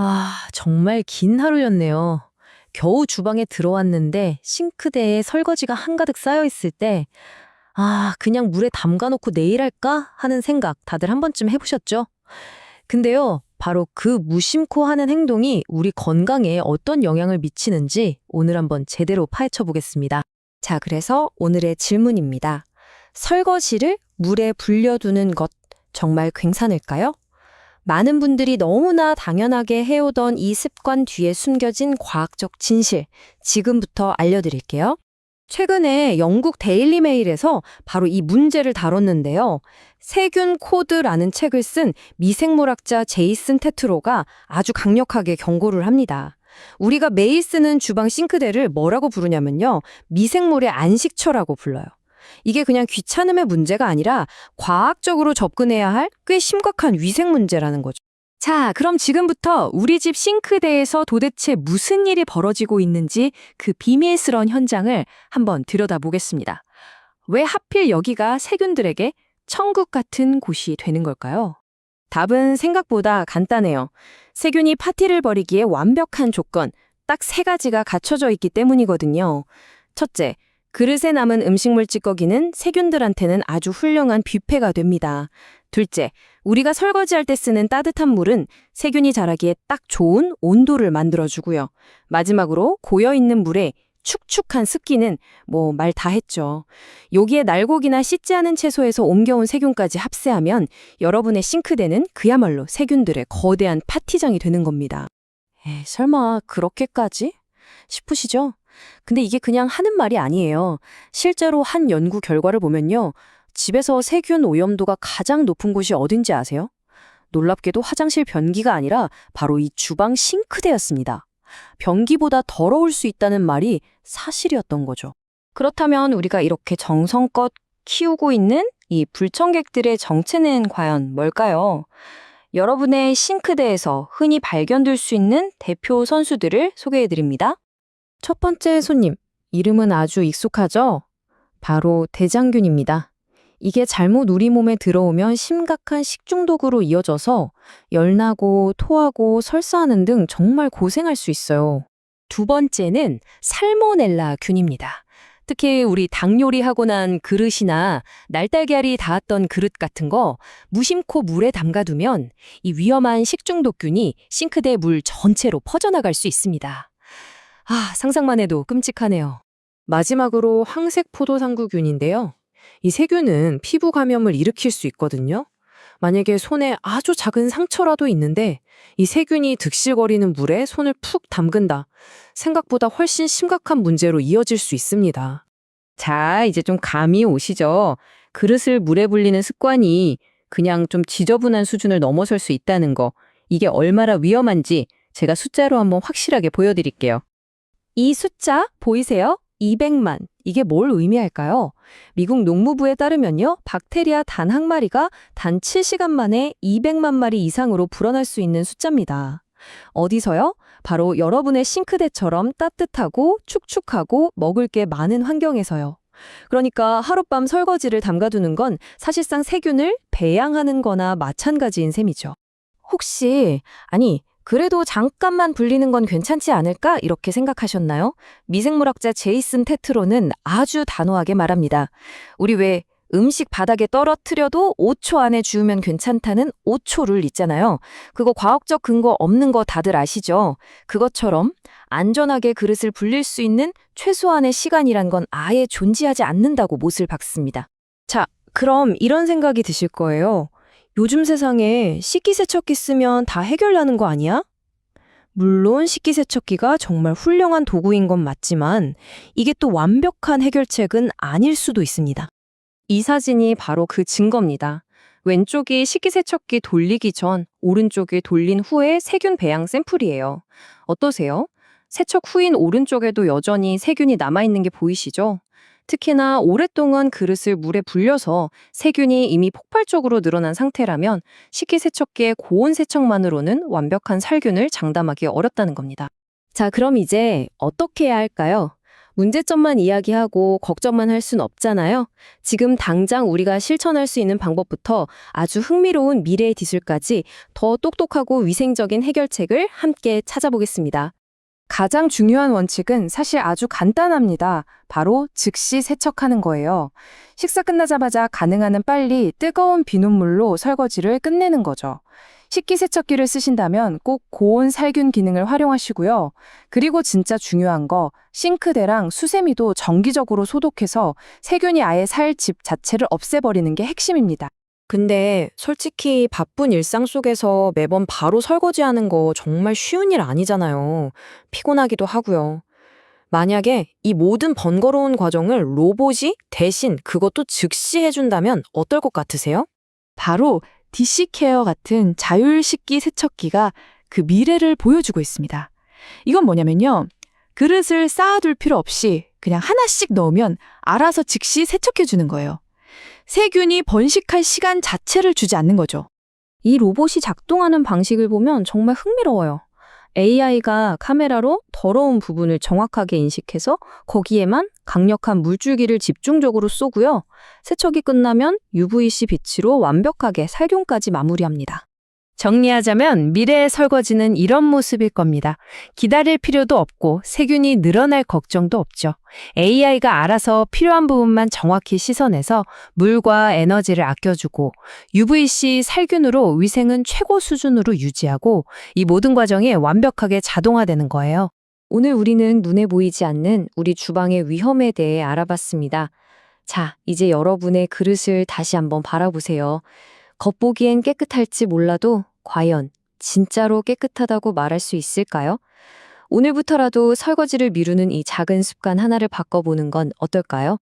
아, 정말 긴 하루였네요. 겨우 주방에 들어왔는데 싱크대에 설거지가 한가득 쌓여 있을 때, 아, 그냥 물에 담가놓고 내일 할까? 하는 생각 다들 한 번쯤 해보셨죠? 근데요, 바로 그 무심코 하는 행동이 우리 건강에 어떤 영향을 미치는지 오늘 한번 제대로 파헤쳐 보겠습니다. 자, 그래서 오늘의 질문입니다. 설거지를 물에 불려두는 것 정말 괜찮을까요? 많은 분들이 너무나 당연하게 해오던 이 습관 뒤에 숨겨진 과학적 진실, 지금부터 알려드릴게요. 최근에 영국 데일리 메일에서 바로 이 문제를 다뤘는데요. 세균 코드라는 책을 쓴 미생물학자 제이슨 테트로가 아주 강력하게 경고를 합니다. 우리가 매일 쓰는 주방 싱크대를 뭐라고 부르냐면요. 미생물의 안식처라고 불러요. 이게 그냥 귀찮음의 문제가 아니라 과학적으로 접근해야 할 꽤 심각한 위생 문제라는 거죠. 자, 그럼 지금부터 우리 집 싱크대에서 도대체 무슨 일이 벌어지고 있는지 그 비밀스러운 현장을 한번 들여다보겠습니다. 왜 하필 여기가 세균들에게 천국 같은 곳이 되는 걸까요? 답은 생각보다 간단해요. 세균이 파티를 벌이기에 완벽한 조건, 딱 세 가지가 갖춰져 있기 때문이거든요. 첫째, 그릇에 남은 음식물 찌꺼기는 세균들한테는 아주 훌륭한 뷔페가 됩니다. 둘째, 우리가 설거지할 때 쓰는 따뜻한 물은 세균이 자라기에 딱 좋은 온도를 만들어주고요. 마지막으로 고여있는 물에 축축한 습기는 뭐 말 다 했죠. 여기에 날고기나 씻지 않은 채소에서 옮겨온 세균까지 합세하면 여러분의 싱크대는 그야말로 세균들의 거대한 파티장이 되는 겁니다. 에 설마 그렇게까지? 싶으시죠? 근데 이게 그냥 하는 말이 아니에요. 실제로 한 연구 결과를 보면요. 집에서 세균 오염도가 가장 높은 곳이 어딘지 아세요? 놀랍게도 화장실 변기가 아니라 바로 이 주방 싱크대였습니다. 변기보다 더러울 수 있다는 말이 사실이었던 거죠. 그렇다면 우리가 이렇게 정성껏 키우고 있는 이 불청객들의 정체는 과연 뭘까요? 여러분의 싱크대에서 흔히 발견될 수 있는 대표 선수들을 소개해 드립니다. 첫 번째 손님, 이름은 아주 익숙하죠? 바로 대장균입니다. 이게 잘못 우리 몸에 들어오면 심각한 식중독으로 이어져서 열나고 토하고 설사하는 등 정말 고생할 수 있어요. 두 번째는 살모넬라 균입니다. 특히 우리 닭 요리하고 난 그릇이나 날달걀이 닿았던 그릇 같은 거 무심코 물에 담가두면 이 위험한 식중독균이 싱크대 물 전체로 퍼져나갈 수 있습니다. 아, 상상만 해도 끔찍하네요. 마지막으로 황색 포도상구균인데요. 이 세균은 피부 감염을 일으킬 수 있거든요. 만약에 손에 아주 작은 상처라도 있는데 이 세균이 득실거리는 물에 손을 푹 담근다. 생각보다 훨씬 심각한 문제로 이어질 수 있습니다. 자, 이제 좀 감이 오시죠? 그릇을 물에 불리는 습관이 그냥 좀 지저분한 수준을 넘어설 수 있다는 거. 이게 얼마나 위험한지 제가 숫자로 한번 확실하게 보여드릴게요. 이 숫자 보이세요? 200만. 이게 뭘 의미할까요? 미국 농무부에 따르면요, 박테리아 단 한 마리가 단 7시간 만에 200만 마리 이상으로 불어날 수 있는 숫자입니다. 어디서요? 바로 여러분의 싱크대처럼 따뜻하고 축축하고 먹을 게 많은 환경에서요. 그러니까 하룻밤 설거지를 담가두는 건 사실상 세균을 배양하는 거나 마찬가지인 셈이죠. 혹시, 아니, 그래도 잠깐만 불리는 건 괜찮지 않을까? 이렇게 생각하셨나요? 미생물학자 제이슨 테트로는 아주 단호하게 말합니다. 우리 왜 음식 바닥에 떨어뜨려도 5초 안에 주우면 괜찮다는 5초 룰 있잖아요. 그거 과학적 근거 없는 거 다들 아시죠? 그것처럼 안전하게 그릇을 불릴 수 있는 최소한의 시간이란 건 아예 존재하지 않는다고 못을 박습니다. 자, 그럼 이런 생각이 드실 거예요. 요즘 세상에 식기세척기 쓰면 다 해결나는 거 아니야? 물론 식기세척기가 정말 훌륭한 도구인 건 맞지만 이게 또 완벽한 해결책은 아닐 수도 있습니다. 이 사진이 바로 그 증거입니다. 왼쪽이 식기세척기 돌리기 전, 오른쪽이 돌린 후의 세균 배양 샘플이에요. 어떠세요? 세척 후인 오른쪽에도 여전히 세균이 남아있는 게 보이시죠? 특히나 오랫동안 그릇을 물에 불려서 세균이 이미 폭발적으로 늘어난 상태라면 식기세척기의 고온 세척만으로는 완벽한 살균을 장담하기 어렵다는 겁니다. 자, 그럼 이제 어떻게 해야 할까요? 문제점만 이야기하고 걱정만 할 순 없잖아요. 지금 당장 우리가 실천할 수 있는 방법부터 아주 흥미로운 미래 기술까지 더 똑똑하고 위생적인 해결책을 함께 찾아보겠습니다. 가장 중요한 원칙은 사실 아주 간단합니다. 바로 즉시 세척하는 거예요. 식사 끝나자마자 가능한 한 빨리 뜨거운 비눗물로 설거지를 끝내는 거죠. 식기세척기를 쓰신다면 꼭 고온 살균 기능을 활용하시고요. 그리고 진짜 중요한 거, 싱크대랑 수세미도 정기적으로 소독해서 세균이 아예 살 집 자체를 없애버리는 게 핵심입니다. 근데 솔직히 바쁜 일상 속에서 매번 바로 설거지하는 거 정말 쉬운 일 아니잖아요. 피곤하기도 하고요. 만약에 이 모든 번거로운 과정을 로봇이 대신 그것도 즉시 해준다면 어떨 것 같으세요? 바로 DC케어 같은 자율 식기 세척기가 그 미래를 보여주고 있습니다. 이건 뭐냐면요. 그릇을 쌓아둘 필요 없이 그냥 하나씩 넣으면 알아서 즉시 세척해 주는 거예요. 세균이 번식할 시간 자체를 주지 않는 거죠. 이 로봇이 작동하는 방식을 보면 정말 흥미로워요. AI가 카메라로 더러운 부분을 정확하게 인식해서 거기에만 강력한 물줄기를 집중적으로 쏘고요. 세척이 끝나면 UVC 빛으로 완벽하게 살균까지 마무리합니다. 정리하자면 미래의 설거지는 이런 모습일 겁니다. 기다릴 필요도 없고 세균이 늘어날 걱정도 없죠. AI가 알아서 필요한 부분만 정확히 씻어내서 물과 에너지를 아껴주고 UVC 살균으로 위생은 최고 수준으로 유지하고 이 모든 과정이 완벽하게 자동화되는 거예요. 오늘 우리는 눈에 보이지 않는 우리 주방의 위험에 대해 알아봤습니다. 자, 이제 여러분의 그릇을 다시 한번 바라보세요. 겉보기엔 깨끗할지 몰라도 과연 진짜로 깨끗하다고 말할 수 있을까요? 오늘부터라도 설거지를 미루는 이 작은 습관 하나를 바꿔보는 건 어떨까요?